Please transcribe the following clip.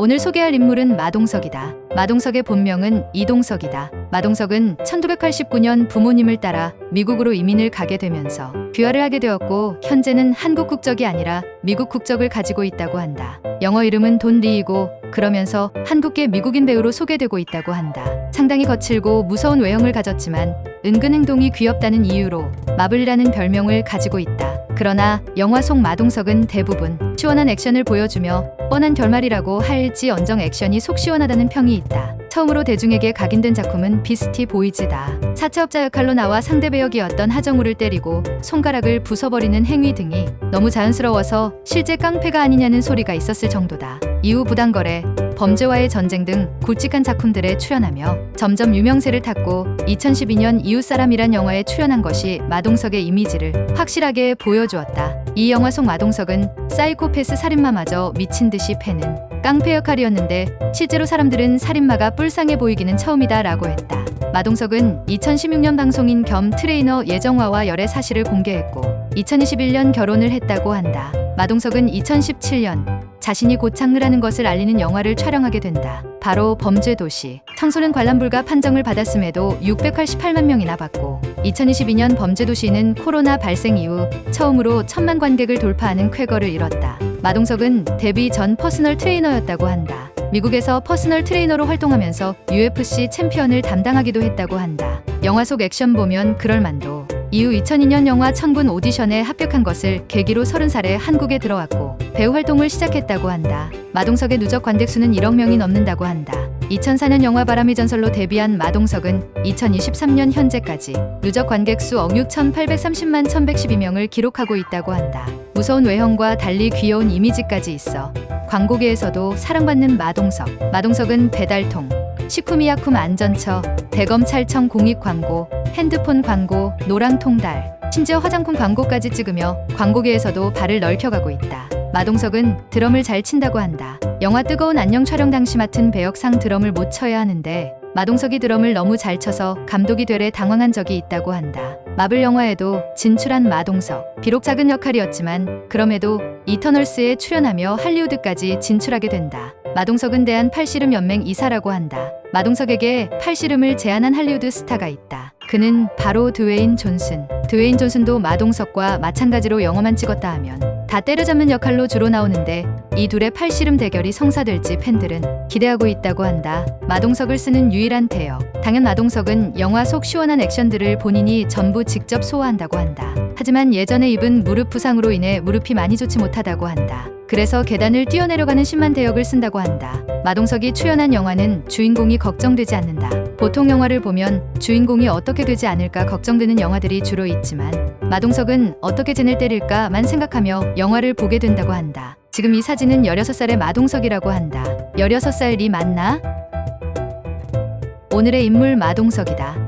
오늘 소개할 인물은 마동석이다. 마동석의 본명은 이동석이다. 마동석은 1989년 부모님을 따라 미국으로 이민을 가게 되면서 귀화를 하게 되었고 현재는 한국 국적이 아니라 미국 국적을 가지고 있다고 한다. 영어 이름은 돈 리이고 그러면서 한국계 미국인 배우로 소개되고 있다고 한다. 상당히 거칠고 무서운 외형을 가졌지만 은근 행동이 귀엽다는 이유로 마블이라는 별명을 가지고 있다. 그러나 영화 속 마동석은 대부분 시원한 액션을 보여주며 뻔한 결말이라고 할지언정 액션이 속 시원하다는 평이 있다. 처음으로 대중에게 각인된 작품은 비스티 보이즈다. 사채업자 역할로 나와 상대 배역이었던 하정우를 때리고 손가락을 부숴버리는 행위 등이 너무 자연스러워서 실제 깡패가 아니냐는 소리가 있었을 정도다. 이후 부당거래, 범죄와의 전쟁 등 굵직한 작품들에 출연하며 점점 유명세를 탔고 2012년 이웃사람이란 영화에 출연한 것이 마동석의 이미지를 확실하게 보여주었다. 이 영화 속 마동석은 사이코패스 살인마마저 미친 듯이 패는 깡패 역할이었는데 실제로 사람들은 살인마가 뿔상해 보이기는 처음이다 라고 했다. 마동석은 2016년 방송인 겸 트레이너 예정화와 열애 사실을 공개했고 2021년 결혼을 했다고 한다. 마동석은 2017년 자신이 고창을 하는 것을 알리는 영화를 촬영하게 된다. 바로 범죄도시. 청소년 관람 불가 판정을 받았음에도 688만 명이나 받고 2022년 범죄도시는 코로나 발생 이후 처음으로 천만 관객을 돌파하는 쾌거를 이뤘다. 마동석은 데뷔 전 퍼스널 트레이너였다고 한다. 미국에서 퍼스널 트레이너로 활동하면서 UFC 챔피언을 담당하기도 했다고 한다. 영화 속 액션 보면 그럴 만도. 이후 2002년 영화 천군 오디션에 합격한 것을 계기로 30살에 한국에 들어왔고 배우 활동을 시작했다고 한다. 마동석의 누적 관객 수는 1억 명이 넘는다고 한다. 2004년 영화 바람의 전설로 데뷔한 마동석은 2023년 현재까지 누적 관객 수억 6,830만 1,112명을 기록하고 있다고 한다. 무서운 외형과 달리 귀여운 이미지까지 있어 광고계에서도 사랑받는 마동석. 마동석은 배달통, 식품의약품 안전처, 대검찰청 공익 광고, 핸드폰 광고, 노랑통달, 심지어 화장품 광고까지 찍으며 광고계에서도 발을 넓혀가고 있다. 마동석은 드럼을 잘 친다고 한다. 영화 뜨거운 안녕 촬영 당시 맡은 배역상 드럼을 못 쳐야 하는데 마동석이 드럼을 너무 잘 쳐서 감독이 되래 당황한 적이 있다고 한다. 마블 영화에도 진출한 마동석. 비록 작은 역할이었지만 그럼에도 이터널스에 출연하며 할리우드까지 진출하게 된다. 마동석은 대한 팔씨름 연맹 이사라고 한다. 마동석에게 팔씨름을 제안한 할리우드 스타가 있다. 그는 바로 드웨인 존슨. 드웨인 존슨도 마동석과 마찬가지로 영화만 찍었다 하면 다 때려잡는 역할로 주로 나오는데 이 둘의 팔씨름 대결이 성사될지 팬들은 기대하고 있다고 한다. 마동석을 쓰는 유일한 대역. 당연 마동석은 영화 속 시원한 액션들을 본인이 전부 직접 소화한다고 한다. 하지만 예전에 입은 무릎 부상으로 인해 무릎이 많이 좋지 못하다고 한다. 그래서 계단을 뛰어내려가는 심한 대역을 쓴다고 한다. 마동석이 출연한 영화는 주인공이 걱정되지 않는다. 보통 영화를 보면 주인공이 어떻게 되지 않을까 걱정되는 영화들이 주로 있지만 마동석은 어떻게 쟤를 때릴까만 생각하며 영화를 보게 된다고 한다. 지금 이 사진은 16살의 마동석이라고 한다. 16살 이 맞나? 오늘의 인물 마동석이다.